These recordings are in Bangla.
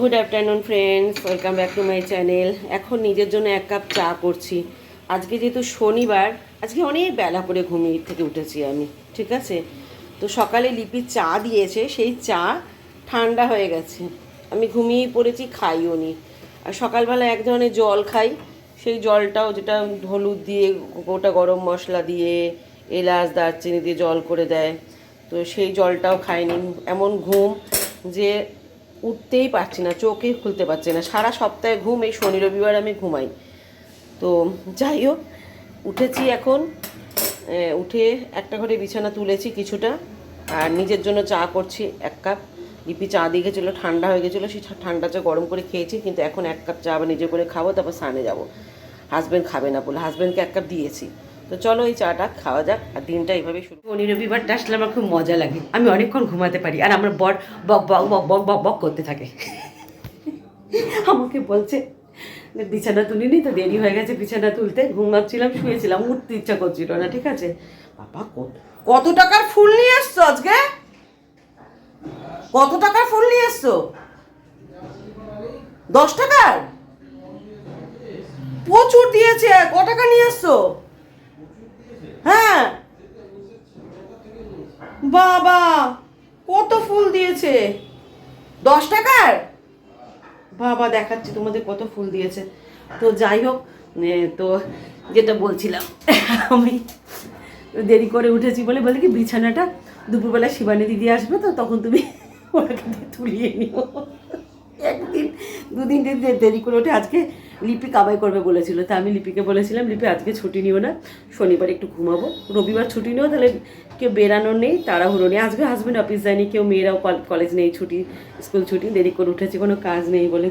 Good afternoon friends welcome back to my channel এখন নিজের জন্য এক কাপ চা করছি। আজকে যেহেতু শনিবার, আজকে অনেক বেলা করে ঘুমিয়ে থেকে উঠেছি আমি, ঠিক আছে? তো সকালে লিপি চা দিয়েছে, সেই চা ঠান্ডা হয়ে গেছে। আমি ঘুমিয়ে পড়েছি, খাইও নি। আর সকালবেলা এক ধরনের জল খাই, সেই জলটাও যেটা হলুদ দিয়ে, গোটা গরম মশলা দিয়ে, এলাচ, দারচিনি দিয়ে জল করে দেয়। তো সেই জলটাও খাইনি। এমন ঘুম যে উঠতেই পারছি না চোখে খুলতে পারছি না। সারা সপ্তাহে ঘুম, এই শনি, রবিবার আমি ঘুমাই। তো যাই হোক, উঠেছি এখন। উঠে একটা ঘরে বিছানা তুলেছি কিছুটা, আর নিজের জন্য চা করছি এক কাপ। লিপি চা দিয়ে গেছিল, ঠান্ডা হয়ে গেছিল, সেই ঠান্ডা চা গরম করে খেয়েছি, কিন্তু এখন এক কাপ চা আবার নিজে করে খাব, তারপর স্নানে যাব। হাজব্যান্ড খাবে না বলে হাজব্যান্ডকে এক কাপ দিয়েছি। তো চলো এই চাটা খাওয়া যাক আর দিনটা এইভাবে শুরু শনি রবিবারটা আসলে আমার খুব মজা লাগে। আমি অনেকক্ষণ ঘুমাতে পারি আর আমার বর বক বক বক বক বক বক করতে থাকে। আমাকে বলছে বিছানা তুলিনি তো দেরি হয়ে গেছে বিছানা তুলতে। ঘুমাচ্ছিলাম শুয়েছিলাম, উঠতে ইচ্ছা করছিল না, ঠিক আছে? বাবা কত টাকার ফুল নিয়ে এসছো আজকে? কত টাকার ফুল নিয়ে এসছো? দশ টাকার? প্রচুর দিয়েছে, ক টাকা নিয়ে এসছো? হ্যাঁ। বাবা, কত ফুল দিয়েছে। দশ টাকার? বাবা, দেখাচ্ছি তোমাদের কত ফুল দিয়েছে। তো যাই হোক তো যেটা বলছিলাম, আমি দেরি করে উঠেছি বলে বলে কি বিছানাটা দুপুরবেলা শিবানী দিদি আসবে তো, তখন তুমি দিয়ে তুলিয়ে নিও। একদিন, দুদিন দেরি করে ওঠে আজকে লিপি কামাই করবে বলেছিল, তা আমি লিপিকে বলেছিলাম, লিপি, আজকে ছুটি নিও না, শনিবার একটু ঘুমাবো। রবিবার ছুটি নিও, তাহলে কেউ বেরানোর নেই, তাড়াহুড়ো নেই। আজকে হাজব্যান্ড অফিস যায়নি, কেউ মেয়েরাও কল- কলেজ নেই, ছুটি স্কুল ছুটি, দেরি করে উঠেছি, কোনো কাজ নেই বলে।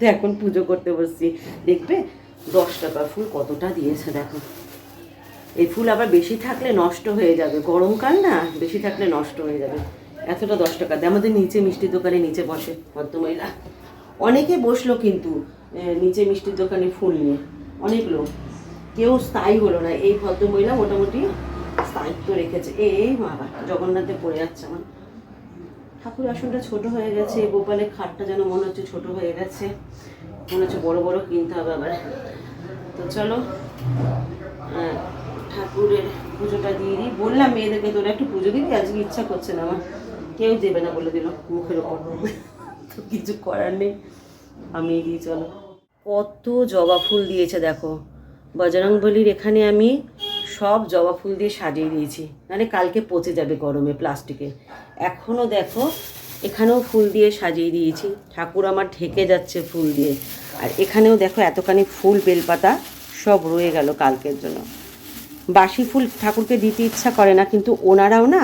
তো এখন পুজো করতে বসছি। দেখবে দশ টাকা ফুল কতটা দিয়েছে, দেখো। এই ফুল আবার বেশি থাকলে নষ্ট হয়ে যাবে। গরমকাল না, বেশি থাকলে নষ্ট হয়ে যাবে। এতটা দশ টাকা। দেয় আমাদের নিচে মিষ্টির দোকানে নিচে বসে, ভদ্রমহিলা। অনেকে বসল কিন্তু নিচে মিষ্টির দোকানে ফুল নিয়ে। অনেক লোক। কেউ স্থায়ী হলো না। এই ভদ্রমহিলা মোটামুটি স্থায়িত্ব রেখেছে। এই বাবা জগন্নাথে পড়ে যাচ্ছে আমার। ঠাকুর আসনটা ছোট হয়ে গেছে। গোপালের খাটটা যেন মনে হচ্ছে ছোট হয়ে গেছে। মনে হচ্ছে বড় বড় কিনতে হবে আবার। তো চলো ঠাকুরের পুজোটা দিয়ে দিই। বললাম মেয়েদেরকে, তোরা একটু পুজো দিবি? আজকে ইচ্ছা করছে না আমার। কেউ দেবে না বলে দিল মুখের ওপর তো কিছু করার নেই। আমি দিই চলো। কত জবা ফুল দিয়েছে দেখো। বজরং বলির এখানে আমি সব জবা ফুল দিয়ে সাজিয়ে দিয়েছি। নাহলে কালকে পচে যাবে গরমে প্লাস্টিকে। এখনও দেখো, এখানেও ফুল দিয়ে সাজিয়ে দিয়েছি। ঠাকুর আমার ঢেকে যাচ্ছে ফুল দিয়ে। আর এখানেও দেখো এতখানি ফুল, বেলপাতা সব রয়ে গেল কালকের জন্য। বাসি ফুল ঠাকুরকে দিতে ইচ্ছা করে না, কিন্তু ওনারাও না,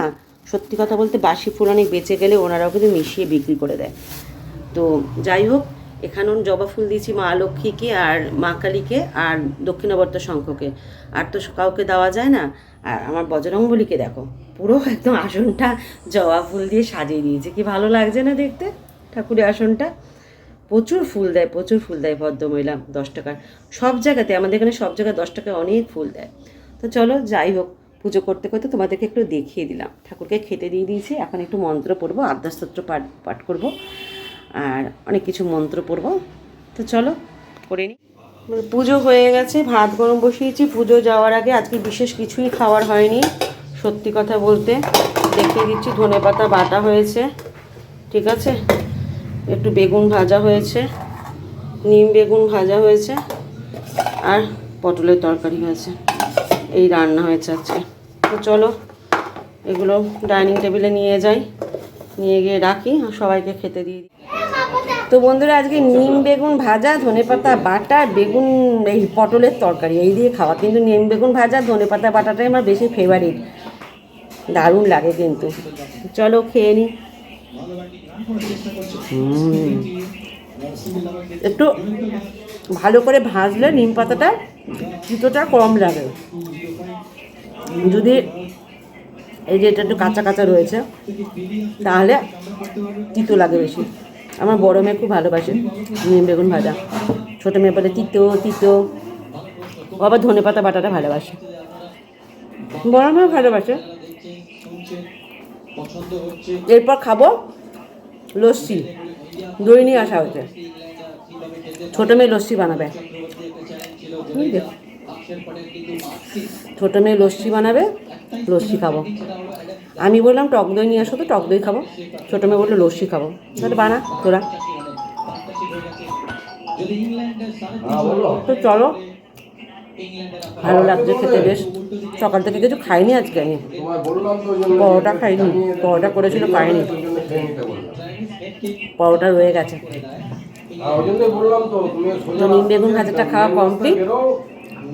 সত্যি কথা বলতে বাসি ফুল অনেক বেঁচে গেলে ওনারাও কিন্তু মিশিয়ে বিক্রি করে দেয়। তো যাই হোক এখানেও জবা ফুল দিয়েছি মা লক্ষ্মীকে আর মা কালীকে আর দক্ষিণাবর্ত শঙ্খকে। আর তো কাউকে দেওয়া যায় না। আর আমার বজরংবলীকে দেখো, পুরো একদম আসনটা জবা ফুল দিয়ে সাজিয়ে দিয়েছে কি ভালো লাগছে না দেখতে? ঠাকুরের আসনটা। প্রচুর ফুল দেয়, প্রচুর ফুল দেয় ভদ্রমহিলা, দশ টাকার। সব জায়গাতে, আমাদের এখানে সব জায়গায় দশ টাকায় অনেক ফুল দেয়। তো চলো, যাই হোক, পুজো করতে করতে তোমাদেরকে একটু দেখিয়ে দিলাম। ঠাকুরকে খেতে দিয়ে দিয়েছি, এখন একটু মন্ত্র পড়ব আদ্যাস্তোত্র পাঠ পাঠ করব। আর অনেক কিছু মন্ত্র পড়ব। তো চলো, করে নিই পুজো হয়ে গেছে, ভাত গরম বসিয়েছি। পুজো যাওয়ার আগে আজকে বিশেষ কিছুই খাওয়ার হয়নি, সত্যি কথা বলতে। দেখিয়ে দিচ্ছি, ধনে পাতা বাটা হয়েছে, ঠিক আছে? একটু বেগুন ভাজা হয়েছে, নিম বেগুন ভাজা হয়েছে, আর পটলের তরকারি হয়েছে। এই রান্না হয়েছে আজকে। তো চলো, এগুলো ডাইনিং টেবিলে নিয়ে যাই, নিয়ে গিয়ে রাখি, আর সবাইকে খেতে দিয়ে দিই। তো বন্ধুরা আজকে নিম বেগুন ভাজা ধনেপাতা বাটা বেগুন এই পটলের তরকারি এই দিয়ে খাওয়া। কিন্তু নিম বেগুন ভাজা ধনেপাতা বাটাটাই আমার বেশি ফেভারিট দারুণ লাগে কিন্তু। চলো খেয়ে নিই একটু ভালো করে ভাজলে নিম পাতাটা তিতোটা কম লাগে। যদি এই যে এটা একটু কাঁচা কাঁচা রয়েছে তাহলে তিতো লাগে বেশি। আমার বড় মেয়ে খুব ভালোবাসে বেগুন ভাজা। ছোটো মেয়ে বলে তিতো তিতো। আবার ধনে পাতা বাটাটা ভালোবাসে। বড় মেয়ে ভালোবাসে। এরপর খাব লস্যি। দই নিয়ে আসা হয়েছে। ছোটো মেয়ে লস্যি বানাবে? ছোটো মেয়ে লস্যি বানাবে, লস্যি খাব। আমি বললাম টক দই নিয়ে আসো তো টক দই খাব। ছোটো মেয়ে বলল লস্যি খাব। তাহলে বানা তোরা। তো চলো। ভালো লাগছে খেতে বেশ। সকাল থেকে কিছু খাইনি আজকে আমি। পরোটা খাইনি। পরোটা করেছিল খাইনি পরোটা রয়ে গেছে। বললাম তো নিম বেগুন ভাজাটা খাওয়া কমপ্লিট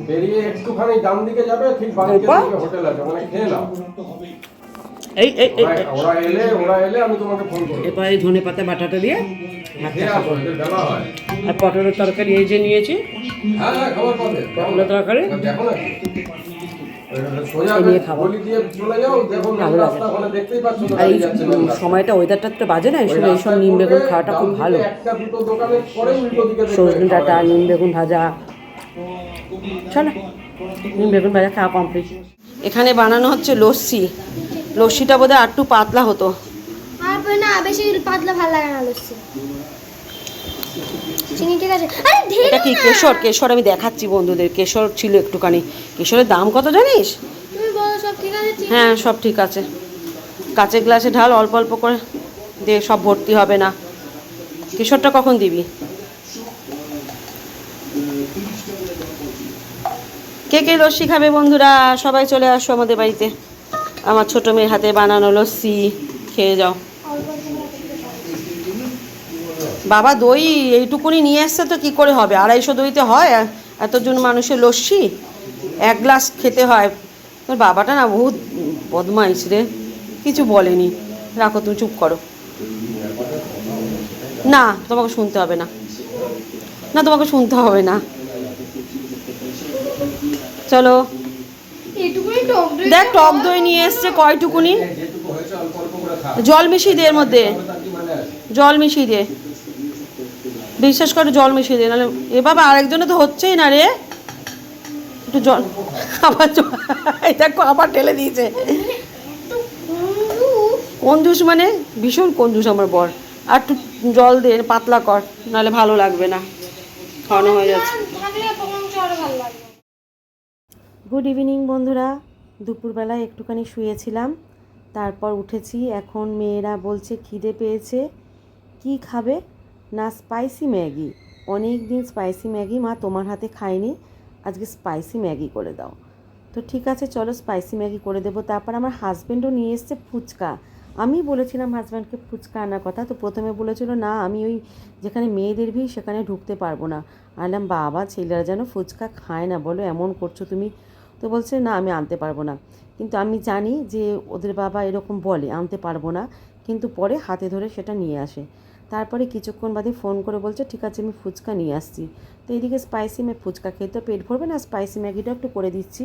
বেরিয়ে একটুখানি ডান দিকে যাবে ঠিক দিকে হোটেল আছে ওখানে খেয়ে নাও। এই এই এই ওরা- এলে ওরা এলে আমি তোমাকে ফোন করব। এরপর এই ধনে পাতা বাটাটা দিয়ে হয়। আর পটলের তরকারি এই যে নিয়েছি। হ্যাঁ হ্যাঁ খাবার পাবে। পটলের তরকারি। সময়টা ওয়েদারটা তো বাজে না এই এইসব নিম বেগুন খাওয়াটা খুব ভালো। সজনে ডাঁটা। নিম বেগুন ভাজা। চলো নিম বেগুন ভাজা খাওয়া কমপ্লিট এখানে বানানো হচ্ছে লস্যি। লস্যিটা বোধহয় আর একটু পাতলা হতো। না বেশি পাতলা ভালো লাগে না লস্যি। চিনি ঠিক আছে। আরে ঢেলো এটা কি কেশর? কেশর আমি দেখাচ্ছি বন্ধুদের। কেশর ছিল একটুখানি। কেশরের দাম কত জানিস? তুমি বলো সব ঠিক আছে চিনি? হ্যাঁ সব ঠিক আছে। কাঁচের গ্লাসে ঢাল অল্প অল্প করে দে সব ভর্তি হবে না। কেশরটা কখন দিবি? কে কে লস্যি খাবে বন্ধুরা? সবাই চলে আসো আমাদের বাড়িতে। আমার ছোট মেয়ের হাতে বানানো লস্যি, খেয়ে যাও। বাবা, দই এইটুকুনি নিয়ে এসছে তো, কি করে হবে? আড়াইশো দইতে হয়? এতজন মানুষের লস্যি? এক গ্লাস খেতে হয়। তোর বাবাটা না বহুত বদমাইশ রে। কিছু বলেনি। রাখো, তুমি চুপ করো। না, তোমাকে শুনতে হবে না। না, তোমাকে শুনতে হবে না। চলো। দেখ টক দই নিয়ে এসছে কয়টুকুনি? যেটুকু হয়েছে অল্প অল্প করে খা। জল মিশিয়ে দে এর মধ্যে। মানে জল মিশিয়ে দে। বিশ্বাস করে জল মিশিয়ে দে নাহলে এ বাবা আরেকজনে তো হচ্ছেই না রে। একটু জল আবার দেখো আবার ঢেলে দিয়েছে। কঞ্জুস মানে? ভীষণ কঞ্জুস আমার বর। আর একটু জল দে পাতলা কর নাহলে ভালো লাগবে না। খাওয়ানো হয়ে যাচ্ছে থাকলে তখন আরও ভালো লাগবে গুড ইভিনিং বন্ধুরা। দুপুরবেলায় একটুখানি শুয়েছিলাম, তারপর উঠেছি। এখন মেয়েরা বলছে, খিদে পেয়েছে। কি খাবে? না স্পাইসি ম্যাগি। অনেক দিন স্পাইসি ম্যাগি মা তোমার হাতে খাইনি। আজকে স্পাইসি ম্যাগি করে দাও। তো ঠিক আছে, চলো স্পাইসি ম্যাগি করে দেবো। তারপর আমার হাজব্যান্ডও নিয়ে এসছে ফুচকা। আমি বলেছিলাম হাজব্যান্ডকে ফুচকা আনার কথা। তো প্রথমে বলেছিল, না, আমি ওই যেখানে মেয়েদের ভিড় সেখানে ঢুকতে পারব না। আনলাম, বাবা, ছেলেরা যেন ফুচকা খায় না। বলো, এমন করছ তুমি। তো বলছে, না, আমি আনতে পারব না। কিন্তু আমি জানি যে ওদের বাবা এরকম বলে, আনতে পারব না। কিন্তু পরে হাতে ধরে সেটা নিয়ে আসে। তারপরে কিছুক্ষণ বাদে ফোন করে বলছে, ঠিক আছে, আমি ফুচকা নিয়ে আসছি। তো এদিকে স্পাইসি ম্যাগ ফুচকা খেয়ে তো পেট ভরবে না স্পাইসি ম্যাগিটা একটু করে দিচ্ছি।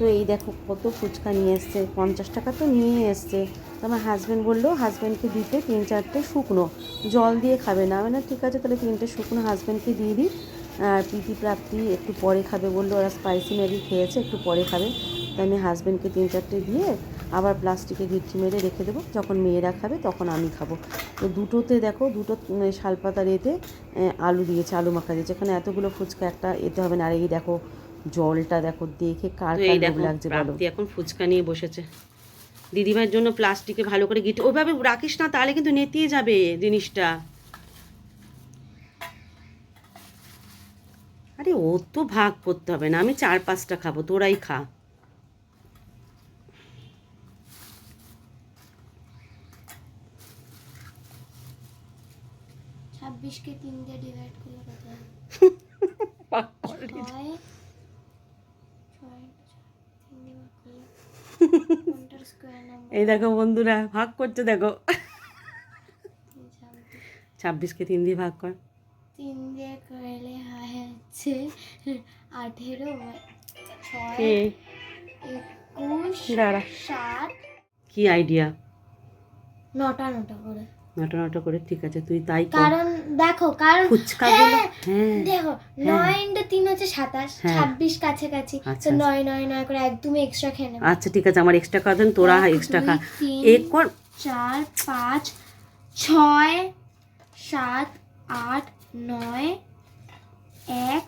তো এই দেখো কত ফুচকা নিয়ে এসছে, পঞ্চাশ টাকা তো নিয়ে এসছে। তো আমার হাজব্যান্ড বলল হাজব্যান্ডকে দিতে তিন চারটে শুকনো, জল দিয়ে খাবে না। মানে ঠিক আছে, তাহলে তিনটে শুকনো হাজব্যান্ডকে দিয়ে দিই, আর প্রীতি প্রাপ্তি একটু পরে খাবে। বলল, ওরা স্পাইসি ম্যাগি খেয়েছে, একটু পরে খাবে। তাই আমি হাজব্যান্ডকে তিন চারটে দিয়ে আবার প্লাস্টিকে ঘিরটি মেরে রেখে দেবো। যখন মেয়েরা খাবে, তখন আমি খাব। তো দুটোতে দেখো, দুটো শালপাতার এতে আলু দিয়েছে, আলু মাখা দিয়েছে। এখানে এতগুলো ফুচকা, একটা এতে হবে না। আর এই দেখো জলটা দেখো দেখে কার কার লোভ লাগছে বলো। এখন ফুচকা নিয়ে বসেছে। দিদিভাইয়ের জন্য প্লাস্টিকে ভালো করে গিটে ওইভাবে রাখিস না তাহলে কিন্তু নেতিয়ে যাবে জিনিসটা। আরে ও তো ভাগ করতে হবে না আমি চার পাঁচটা খাব তোরাই খা। ছাব্বিশকে তিন দিয়ে ডিভাইড করলে কত এই দেখো বন্ধুরা ভাগ করছে দেখো। ছাব্বিশকে তিন দিয়ে ভাগ কর। তিন দিয়ে করলে হয় হচ্ছে আঠেরো ছয় একুশ সাত কি আইডিয়া নটা নটা করে। নটা নটা করে ঠিক আছে তুই তাই কারণ দেখো কারণ ফুচকাগুলো হ্যাঁ, হ্যাঁ দেখো নয় ইন্টু তিন হচ্ছে সাতাশ হ্যাঁ। ছাব্বিশ কাছাকাছি। আচ্ছা, তো আচ্ছা। নয় নয় নয় করে একদম এক্সট্রা খেয়ে নেব। আচ্ছা ঠিক আছে আমার এক্সট্রা খাওয়া তোরা এক, এক্সট্রা খা। এক কর চার পাঁচ ছয় সাত আট নয় এক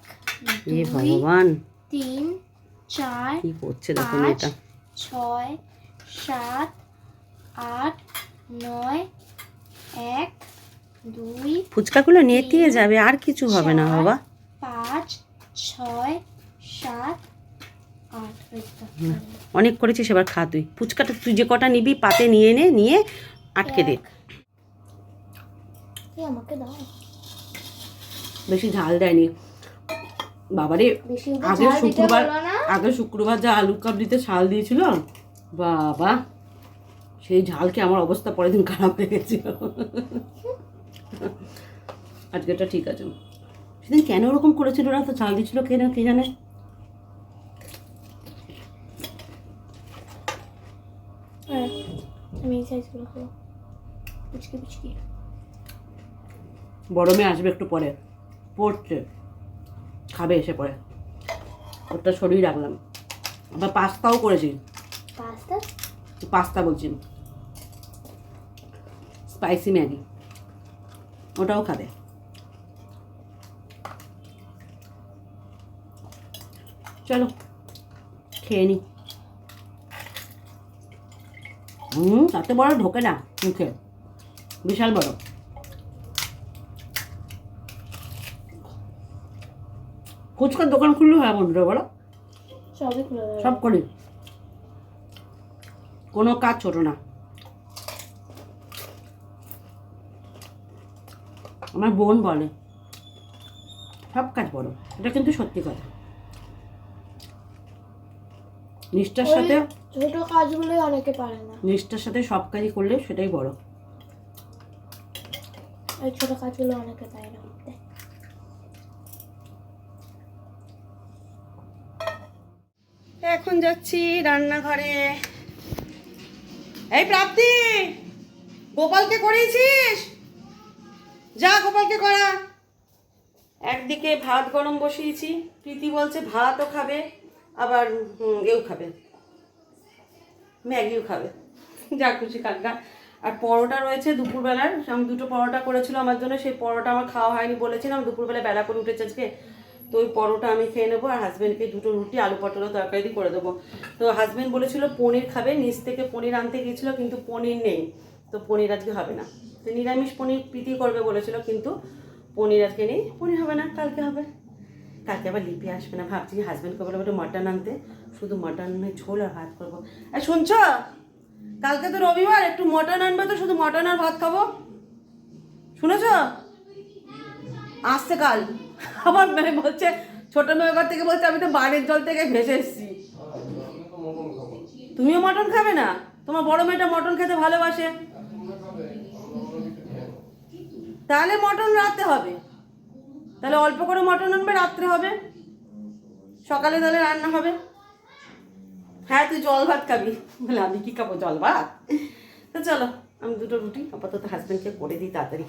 দুই ভগবান। তিন চার কি করছে দেখো মেয়েটা? ছয় সাত আট নয় এক দুই ফুচকাগুলো নেতিয়ে যাবে আর কিছু হবে না বাবা। পাঁচ ছয় সাত অনেক করেছিস এবার খা তুই। ফুচকাটা তুই যে কটা নিবি পাতে নিয়ে নে নিয়ে আটকে দে। এক। এই আমাকে দাও। বেশি ঝাল দেয়নি। বাবারে আগের শুক্রবার আগের শুক্রবার যা আলু কাবলিতে ঝাল দিয়েছিল বাবা। সেই ঝালকে আমার অবস্থা পরের দিন খারাপ হয়ে গেছিল। আজকেটা ঠিক আছে। সেদিন কেন ওরকম করেছিল ওরা? তো ঝাল দিয়েছিল কে না কে জানে? হ্যাঁ, বড় মেয়ে আসবে একটু পরে। পড়ছে। খাবে এসে পরে। ওটা সরিয়ে রাখলাম। আবার পাস্তাও করেছি। পাস্তা? পাস্তা বলছি। Spicy Maggi. ওটাও খাবে চলো খেয়ে নি। হুম তাতে বড় ঢোকে না মুখে। বিশাল বড়। ফুচকার দোকান খুললে হয় বন্ধুরা বলো? সব করি। কোনো কাজ ছোট না। আমার বোন বলে। সব কাজ বড়। এটা কিন্তু সত্যি কথা। নিষ্ঠার সাথে ছোট কাজগুলোই অনেকে পারে না। নিষ্ঠার সাথে সব কাজই করলে সেটাই বড়। এই ছোট কাজগুলো অনেকে পারে না। এখন যাচ্ছি রান্নাঘরে। এই প্রাপ্তি গোপালকে করেছিস যা গোপালকে করা। একদিকে ভাত গরম বসিয়েছি, প্রীতি বলছে ভাতও খাবে, আবার এও খাবে। ম্যাগিও খাবে। যা খুশি কাকা আর পরোটা রয়েছে দুপুরবেলার, আমি দুটো পরোটা করেছিল আমার জন্য, সেই পরোটা আমার খাওয়া হয়নি বলেছিলাম দুপুরবেলা বেলা করে উঠেছে আজকে। তো ওই পরোটা আমি খেয়ে নেব, আর হাজব্যান্ডকে দুটো রুটি, আলু পটলের তরকারি করে দেবো। তো হাজব্যান্ড বলেছিল পনির খাবে, নিচ থেকে পনির আনতে গিয়েছিল, কিন্তু পনির নেই। তো পনির আজকে হবে না। তো নিরামিষ পনির প্রীতি করবে বলেছিল কিন্তু পনির আজকে নেই। পনির হবে না কালকে হবে। কালকে আবার লিপি আসবে না। ভাবছি হাজব্যান্ডকে বলে একটু মাটন আনতে। শুধু মাটনের ঝোল আর ভাত করব। আর শুনছ? কালকে তো রবিবার একটু মটন আনবে তো শুধু মটন আর ভাত খাব। শুনেছ? আসছে কাল। আমার মেয়ে বলছে ছোট মেয়ে ঘর থেকে বলছে আমি তো বাড়ির জল থেকে ভেসে এসেছি। তুমিও মটন খাবে না? তোমার বড় মেয়েটা মটন খেতে ভালোবাসে। তাহলে মটন রাতে হবে। তাহলে অল্প করে মটন আনবে, রাত্রে হবে। সকালে তাহলে রান্না হবে। হ্যাঁ তুই জল ভাত খাবি। বলে, আমি কি খাব? জল ভাত? তো চলো, আমি দুটো রুটি, আপাতত হাজব্যান্ডকে করে দিই তাড়াতাড়ি।